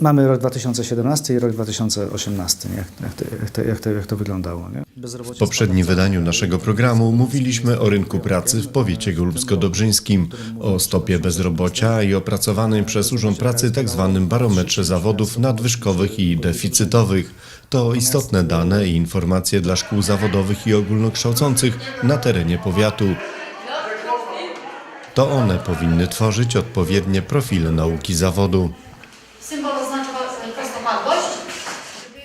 mamy rok 2017 i rok 2018, nie? Jak, jak, to, jak, to, jak, to, jak to wyglądało. Nie? W poprzednim wydaniu naszego programu mówiliśmy o rynku pracy w powiecie golubsko-dobrzyńskim, o stopie bezrobocia i opracowanym przez Urząd Pracy tzw. barometrze zawodów nadwyżkowych i deficytowych. To istotne dane i informacje dla szkół zawodowych i ogólnokształcących na terenie powiatu. To one powinny tworzyć odpowiednie profile nauki zawodu.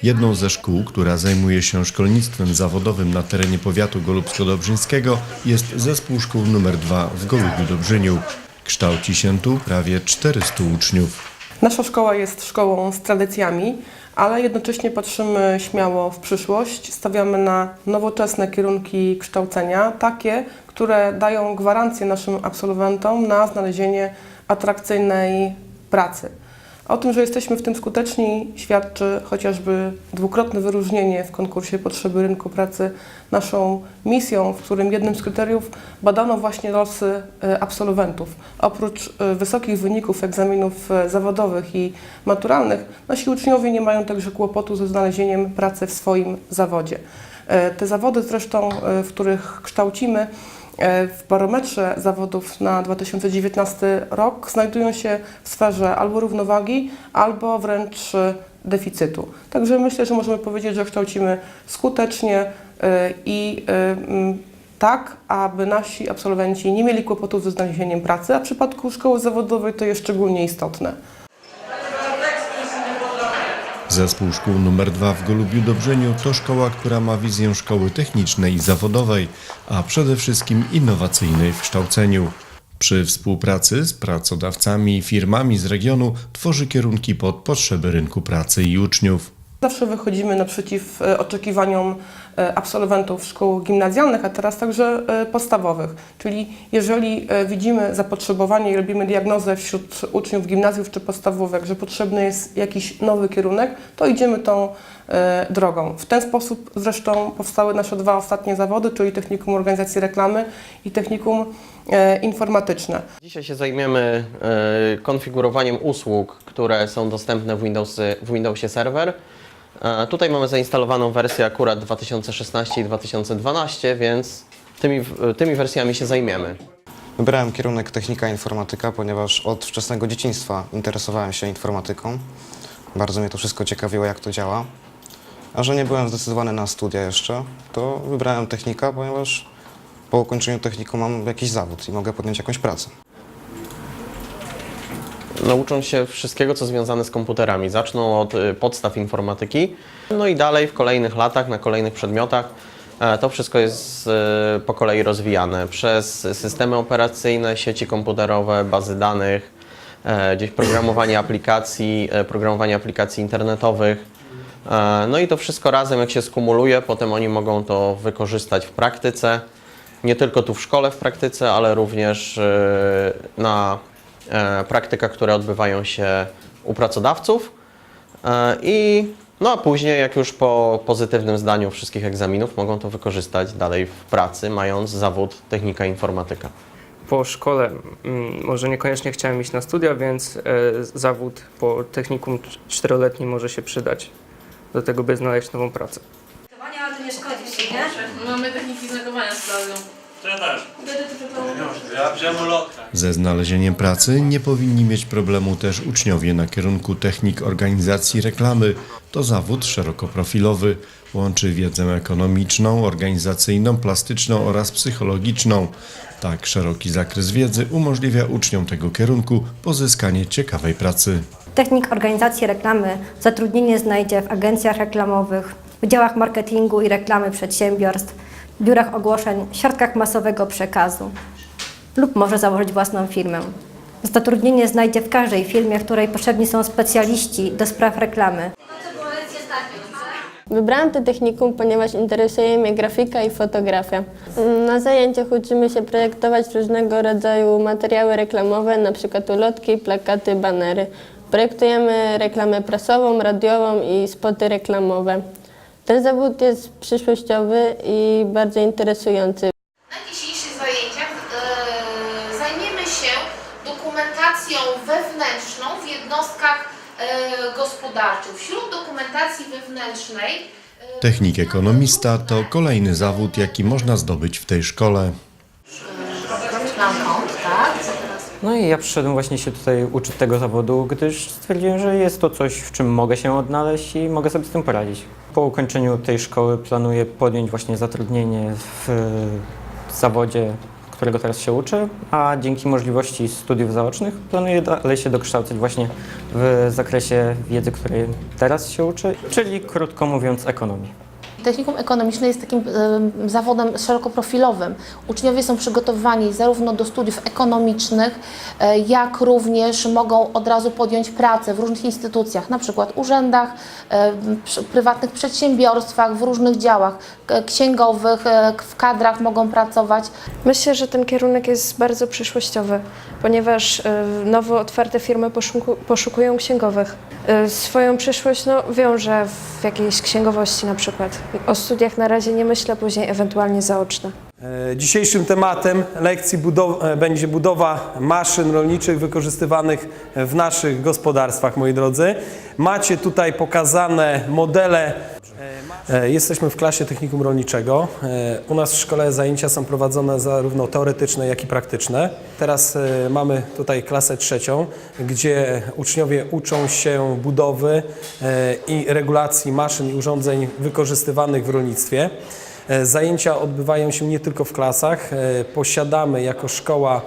Jedną ze szkół, która zajmuje się szkolnictwem zawodowym na terenie powiatu golubsko-dobrzyńskiego jest zespół szkół nr 2 w Golubiu-Dobrzyniu. Kształci się tu prawie 400 uczniów. Nasza szkoła jest szkołą z tradycjami, ale jednocześnie patrzymy śmiało w przyszłość. Stawiamy na nowoczesne kierunki kształcenia, takie, które dają gwarancję naszym absolwentom na znalezienie atrakcyjnej pracy. O tym, że jesteśmy w tym skuteczni, świadczy chociażby dwukrotne wyróżnienie w konkursie Potrzeby Rynku Pracy naszą misją, w którym jednym z kryteriów badano właśnie losy e, absolwentów. Oprócz e, wysokich wyników egzaminów e, zawodowych i maturalnych, nasi uczniowie nie mają także kłopotu ze znalezieniem pracy w swoim zawodzie. Te zawody zresztą, w których kształcimy, w barometrze zawodów na 2019 rok znajdują się w sferze albo równowagi, albo wręcz e, deficytu. Także myślę, że możemy powiedzieć, że kształcimy skutecznie e, i e, tak, aby nasi absolwenci nie mieli kłopotów ze znalezieniem pracy, a w przypadku szkoły zawodowej to jest szczególnie istotne. Zespół szkół nr 2 w Golubiu-Dobrzyniu to szkoła, która ma wizję szkoły technicznej i zawodowej, a przede wszystkim innowacyjnej w kształceniu. Przy współpracy z pracodawcami i firmami z regionu tworzy kierunki pod potrzeby rynku pracy i uczniów. Zawsze wychodzimy naprzeciw e, oczekiwaniom e, absolwentów szkół gimnazjalnych, a teraz także e, podstawowych. Czyli jeżeli widzimy zapotrzebowanie i robimy diagnozę wśród uczniów gimnazjów czy podstawówek, że potrzebny jest jakiś nowy kierunek, to idziemy tą drogą. W ten sposób zresztą powstały nasze dwa ostatnie zawody, czyli Technikum Organizacji Reklamy i Technikum Informatyczne. Dzisiaj się zajmiemy konfigurowaniem usług, które są dostępne w, Windowsy, w Windowsie Server. Tutaj mamy zainstalowaną wersję akurat 2016 i 2012, więc tymi, tymi wersjami się zajmiemy. Wybrałem kierunek technika informatyka, ponieważ od wczesnego dzieciństwa interesowałem się informatyką. Bardzo mnie to wszystko ciekawiło, jak to działa. A że nie byłem zdecydowany na studia jeszcze, to wybrałem technika, ponieważ po ukończeniu techniku mam jakiś zawód i mogę podjąć jakąś pracę. Nauczą się wszystkiego, co związane z komputerami. Zaczną od y, podstaw informatyki, no i dalej w kolejnych latach, na kolejnych przedmiotach. e, To wszystko jest e, po kolei rozwijane przez systemy operacyjne, sieci komputerowe, bazy danych, e, gdzieś programowanie aplikacji, e, programowanie aplikacji internetowych. No i to wszystko razem, jak się skumuluje, potem oni mogą to wykorzystać w praktyce. Nie tylko tu w szkole w praktyce, ale również e, na praktykach, które odbywają się u pracodawców. E, I no a później, jak już po pozytywnym zdaniu wszystkich egzaminów, mogą to wykorzystać dalej w pracy, mając zawód technika informatyka. po szkole mm, może niekoniecznie chciałem iść na studia, więc e, zawód po technikum czteroletnim może się przydać do tego, by znaleźć nową pracę. Ale to nie szkodzi ci, nie? Mamy techniki znakowania z Klaudią. Ja też. Wtedy to wygląda. Ja wziąłem ulotkę. Ze znalezieniem pracy nie powinni mieć problemu też uczniowie na kierunku technik organizacji reklamy. To zawód szerokoprofilowy. Łączy wiedzę ekonomiczną, organizacyjną, plastyczną oraz psychologiczną. Tak szeroki zakres wiedzy umożliwia uczniom tego kierunku pozyskanie ciekawej pracy. Technik organizacji reklamy zatrudnienie znajdzie w agencjach reklamowych, w działach marketingu i reklamy przedsiębiorstw, biurach ogłoszeń, środkach masowego przekazu lub może założyć własną firmę. Zatrudnienie znajdzie w każdej firmie, w której potrzebni są specjaliści do spraw reklamy. Wybrałam to technikum, ponieważ interesuje mnie grafika i fotografia. Na zajęciach uczymy się projektować różnego rodzaju materiały reklamowe, np. ulotki, plakaty, banery. Projektujemy reklamę prasową, radiową i spoty reklamowe. Ten zawód jest przyszłościowy i bardzo interesujący. Na dzisiejszych zajęciach e, e, gospodarczych. Wśród dokumentacji wewnętrznej y, Technik ekonomista to kolejny zawód, jaki można zdobyć w tej szkole. tak? Co teraz? No i ja przyszedłem właśnie się tutaj uczyć tego zawodu, gdyż stwierdziłem, że jest to coś, w czym mogę się odnaleźć i mogę sobie z tym poradzić. Po ukończeniu tej szkoły planuję podjąć właśnie zatrudnienie w zawodzie, którego teraz się uczę, a dzięki możliwości studiów zaocznych planuję dalej się dokształcać właśnie w zakresie wiedzy, której teraz się uczę, czyli krótko mówiąc ekonomii. Technikum ekonomiczne jest takim em, zawodem szerokoprofilowym. Uczniowie są przygotowani zarówno do studiów ekonomicznych, e, jak również mogą od razu podjąć pracę w różnych instytucjach, na przykład urzędach, e, prywatnych przedsiębiorstwach, w różnych działach księgowych, e, w kadrach mogą pracować. Myślę, że ten kierunek jest bardzo przyszłościowy, ponieważ nowo otwarte firmy poszuku, poszukują księgowych. Swoją przyszłość no, wiąże w jakiejś księgowości na przykład. O studiach na razie nie myślę, później ewentualnie zaoczne. E, Dzisiejszym tematem lekcji budow- e, będzie budowa maszyn rolniczych wykorzystywanych w naszych gospodarstwach, moi drodzy. Macie tutaj pokazane modele. E, Jesteśmy w klasie technikum rolniczego. E, U nas w szkole zajęcia są prowadzone zarówno teoretyczne, jak i praktyczne. Teraz e, mamy tutaj klasę trzecią, gdzie uczniowie uczą się budowy i regulacji maszyn i urządzeń wykorzystywanych w rolnictwie. Zajęcia odbywają się nie tylko w klasach. Posiadamy jako szkoła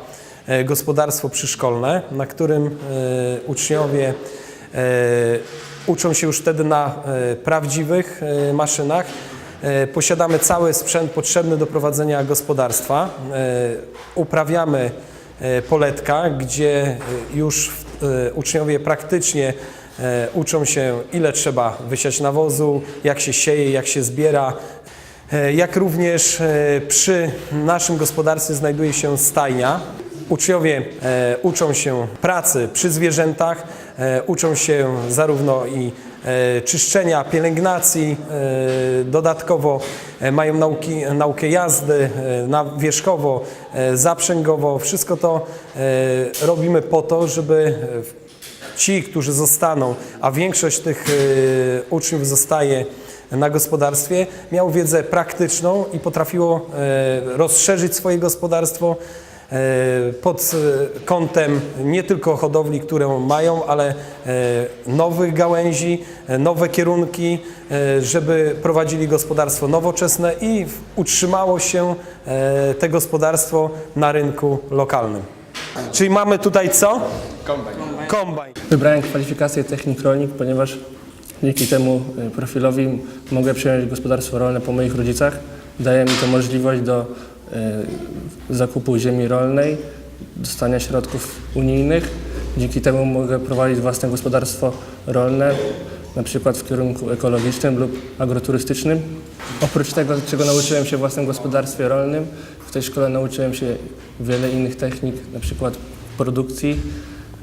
gospodarstwo przyszkolne, na którym uczniowie uczą się już wtedy na e, prawdziwych e, maszynach. E, Posiadamy cały sprzęt potrzebny do prowadzenia gospodarstwa. E, Uprawiamy e, poletka, gdzie e, już e, uczniowie praktycznie e, uczą się, ile trzeba wysiać nawozu, jak się sieje, jak się zbiera, E, jak również e, przy naszym gospodarstwie znajduje się stajnia. Uczniowie e, uczą się pracy przy zwierzętach, e, uczą się zarówno i e, czyszczenia, pielęgnacji, e, dodatkowo e, mają nauki, naukę jazdy e, na wierzchowo, e, zaprzęgowo. Wszystko to e, robimy po to, żeby e, ci, którzy zostaną, a większość tych e, uczniów zostaje na gospodarstwie, miał wiedzę praktyczną i potrafiło e, rozszerzyć swoje gospodarstwo pod e, kątem nie tylko hodowli, którą mają, ale e, nowych gałęzi, e, nowe kierunki, e, żeby prowadzili gospodarstwo nowoczesne i utrzymało się e, te gospodarstwo na rynku lokalnym. Czyli mamy tutaj co? Kombajn. Kombajn. Wybrałem kwalifikację technik rolnik, ponieważ dzięki temu profilowi mogę przejąć gospodarstwo rolne po moich rodzicach. Daje mi to możliwość do zakupu ziemi rolnej, dostania środków unijnych. Dzięki temu mogę prowadzić własne gospodarstwo rolne, na przykład w kierunku ekologicznym lub agroturystycznym. Oprócz tego, czego nauczyłem się w własnym gospodarstwie rolnym, w tej szkole nauczyłem się wiele innych technik, na przykład produkcji,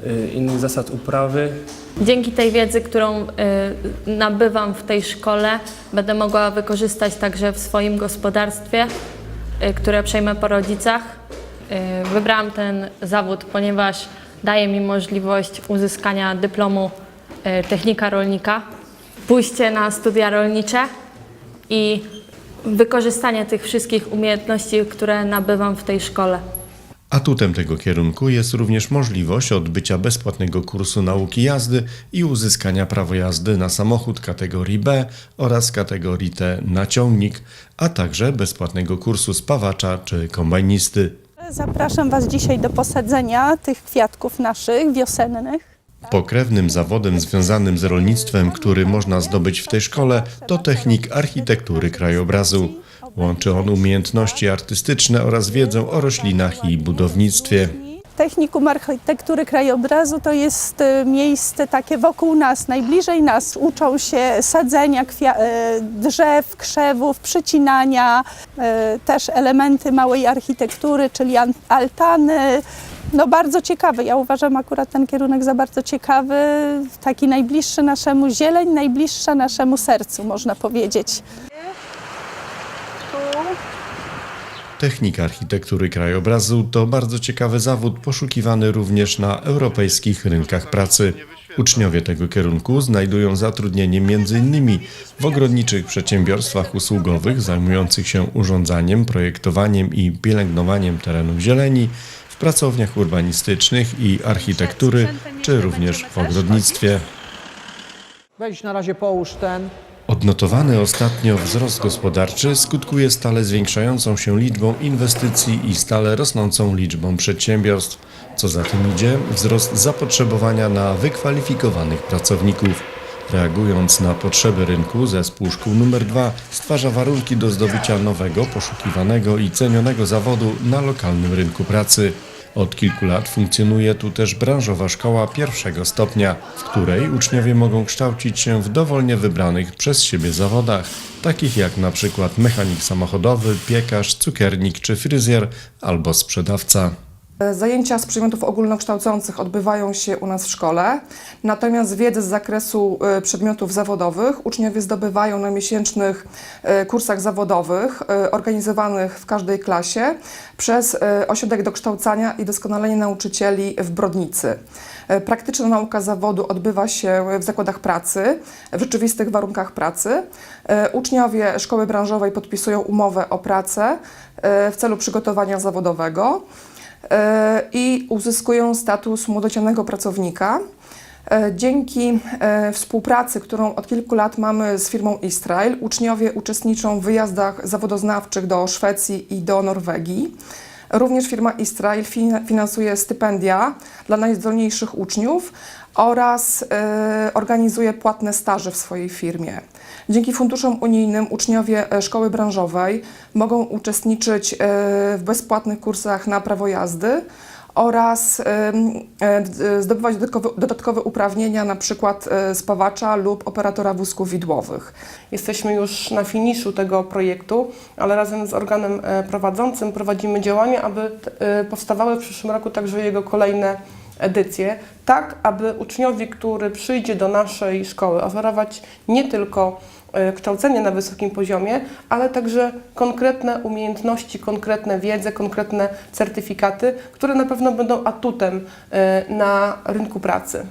y, innych zasad uprawy, Dzięki tej wiedzy, którą y, nabywam w tej szkole, będę mogła wykorzystać także w swoim gospodarstwie, y, które przejmę po rodzicach. Y, wybrałam ten zawód, ponieważ daje mi możliwość uzyskania dyplomu y, technika rolnika, pójście na studia rolnicze i wykorzystanie tych wszystkich umiejętności, które nabywam w tej szkole. Atutem tego kierunku jest również możliwość odbycia bezpłatnego kursu nauki jazdy i uzyskania prawa jazdy na samochód kategorii B oraz kategorii T na ciągnik, a także bezpłatnego kursu spawacza czy kombajnisty. Zapraszam Was dzisiaj do posadzenia tych kwiatków naszych wiosennych. Pokrewnym zawodem związanym z rolnictwem, który można zdobyć w tej szkole, to technik architektury krajobrazu. Łączy on umiejętności artystyczne oraz wiedzę o roślinach i budownictwie. Technikum Architektury Krajobrazu to jest e, miejsce takie wokół nas, najbliżej nas. Uczą się sadzenia e, drzew, krzewów, przycinania, e, też elementy małej architektury, czyli an- altany. No bardzo ciekawy. Ja uważam akurat ten kierunek za bardzo ciekawy, taki najbliższy naszemu zieleń, najbliższa naszemu sercu, można powiedzieć. Technika architektury krajobrazu to bardzo ciekawy zawód poszukiwany również na europejskich rynkach pracy. Uczniowie tego kierunku znajdują zatrudnienie m.in. w ogrodniczych przedsiębiorstwach usługowych zajmujących się urządzaniem, projektowaniem i pielęgnowaniem terenów zieleni, w pracowniach urbanistycznych i architektury, czy również w ogrodnictwie. Weź na razie połóż ten. Odnotowany ostatnio wzrost gospodarczy skutkuje stale zwiększającą się liczbą inwestycji i stale rosnącą liczbą przedsiębiorstw. Co za tym idzie, wzrost zapotrzebowania na wykwalifikowanych pracowników. Reagując na potrzeby rynku, zespół szkół nr 2 stwarza warunki do zdobycia nowego, poszukiwanego i cenionego zawodu na lokalnym rynku pracy. Od kilku lat funkcjonuje tu też branżowa szkoła pierwszego stopnia, w której uczniowie mogą kształcić się w dowolnie wybranych przez siebie zawodach, takich jak na przykład mechanik samochodowy, piekarz, cukiernik czy fryzjer albo sprzedawca. Zajęcia z przedmiotów ogólnokształcących odbywają się u nas w szkole, natomiast wiedzę z zakresu e, przedmiotów zawodowych uczniowie zdobywają na miesięcznych e, kursach zawodowych e, organizowanych w każdej klasie przez e, Ośrodek Dokształcania i Doskonalenia Nauczycieli w Brodnicy. E, Praktyczna nauka zawodu odbywa się w zakładach pracy, w rzeczywistych warunkach pracy. E, Uczniowie szkoły branżowej podpisują umowę o pracę e, w celu przygotowania zawodowego e, i uzyskują status młodocianego pracownika. E, Dzięki e, współpracy, którą od kilku lat mamy z firmą Israel, uczniowie uczestniczą w wyjazdach zawodoznawczych do Szwecji i do Norwegii. Również firma Israel fin- finansuje stypendia dla najzdolniejszych uczniów oraz e, organizuje płatne staże w swojej firmie. Dzięki funduszom unijnym uczniowie e, szkoły branżowej mogą uczestniczyć e, w bezpłatnych kursach na prawo jazdy oraz e, d- zdobywać dodatkowe, uprawnienia, na przykład e, spawacza lub operatora wózków widłowych. Jesteśmy już na finiszu tego projektu, ale razem z organem e, prowadzącym prowadzimy działania, aby e, powstawały w przyszłym roku także jego kolejne edycje, tak aby uczniowi, który przyjdzie do naszej szkoły, oferować nie tylko e, kształcenie na wysokim poziomie, ale także konkretne umiejętności, konkretne wiedzę, konkretne certyfikaty, które na pewno będą atutem e, na rynku pracy.